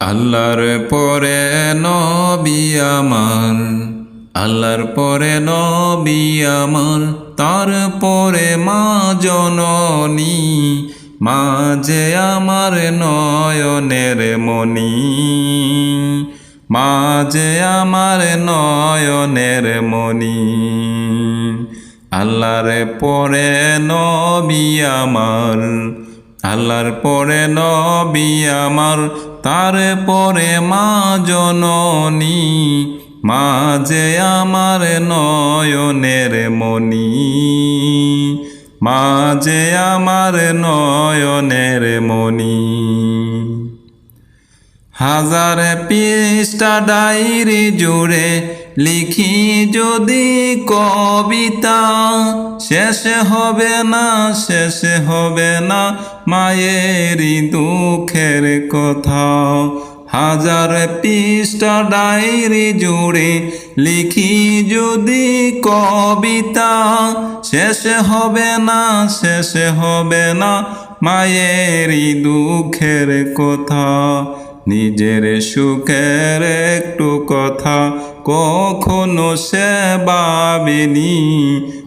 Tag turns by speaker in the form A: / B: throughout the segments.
A: আল্লাহর পরে নবী আমার, আল্লাহর পরে নবী আমার, তার পরে মা জননী, মা যে আমার নয়নের মণি, মা যে আমার নয়নের মণি। আল্লাহর পরে নবী আমার, আল্লাহর পরে নবী আমার তার পরে মা জননী, মাঝে আমার নয়নের মণি, মাঝে আমার নয়নের মণি। হাজার পৃষ্ঠা ডায়েরি জুড়ে লিখি যদি কবিতা, শেষ হবে না, শেষ হবে না মায়েরই দুঃখের কথা। হাজার পৃষ্ঠা ডায়েরি জুড়ে লিখি যদি কবিতা, শেষ হবে না, শেষ হবে না মায়েরই দুঃখের কথা। নিজের সুখের একটু কথা কখনো সে ভাবিনি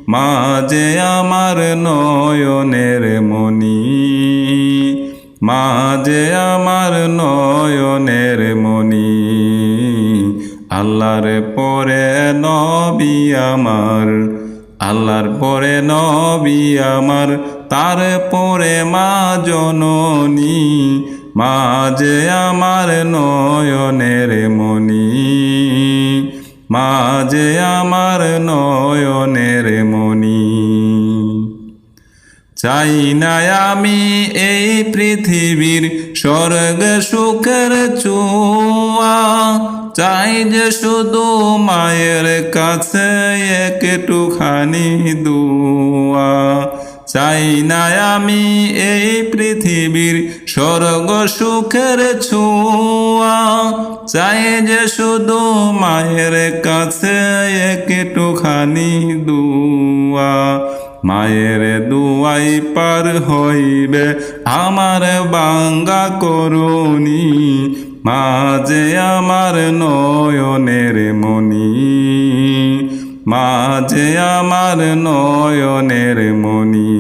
A: মা যে আমার নয়নের মণি। মা যে আমার নয়নের মণি, আল্লাহর পরে নবী আমার, আল্লাহর পরে নবী আমার, তার পরে মা জননী। মা যে আমার নয়নের মণি মা যে আমার নয়নের মণি। চাই না আমি এই পৃথিবীর স্বর্গ সুখের চুয়া। চাই যে শুধু মায়ের কাছে একটুখানি দুয়া। চাই না আমি এই পৃথিবীর স্বর্গ সুখের ছোঁয়া। চাই যে শুধু মায়ের কাছে একটুখানি দুয়া। মায়ের দুয়াই পার হইবে আমার বাঙ্গা করুণী। মা যে আমার নয়নের মণি। মা যে আমার নয়নের মণি।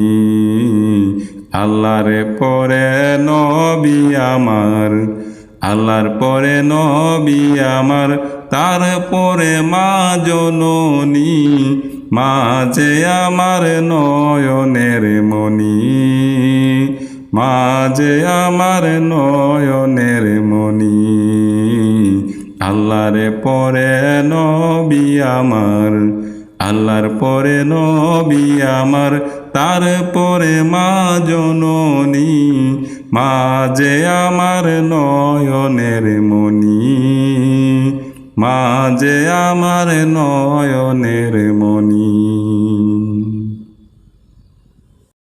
A: আল্লাহর পরে নবী আমার, আল্লাহর পরে নবী আমার তার পরে মা জননী মা যে আমার নয়নের মণি মা যে আমার নয়নের মণি। আল্লাহর পরে নবী আমার, আল্লাহর পরে নবী আমার তার পরে মা জননী যে আমার নয়নের মণি মা যে আমার নয়নের মণি।